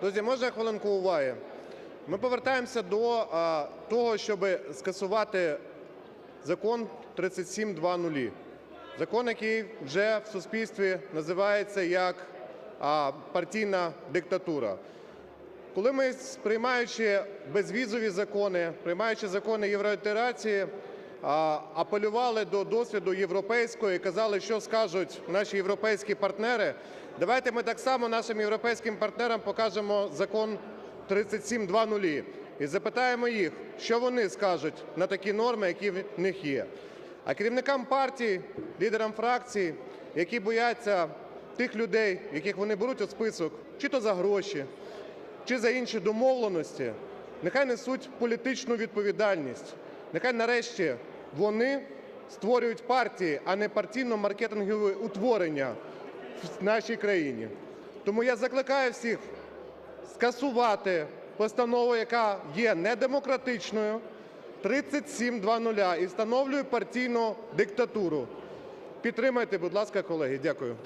Друзі, можна хвилинку уваги? Ми повертаємося до того, щоб скасувати закон 3700. Закон, який вже в суспільстві називається як партійна диктатура. Коли ми, приймаючи безвізові закони, приймаючи закони євроінтеграції, апелювали до досвіду європейського і казали, що скажуть наші європейські партнери, давайте ми так само нашим європейським партнерам покажемо закон 3700 і запитаємо їх, що вони скажуть на такі норми, які в них є. А керівникам партій, лідерам фракцій, які бояться тих людей, яких вони беруть у список, чи то за гроші, чи за інші домовленості, нехай несуть політичну відповідальність. Нехай нарешті вони створюють партії, а не партійно-маркетингові утворення в нашій країні. Тому я закликаю всіх скасувати постанову, яка є недемократичною, 3700 і встановлює партійну диктатуру. Підтримайте, будь ласка, колеги. Дякую.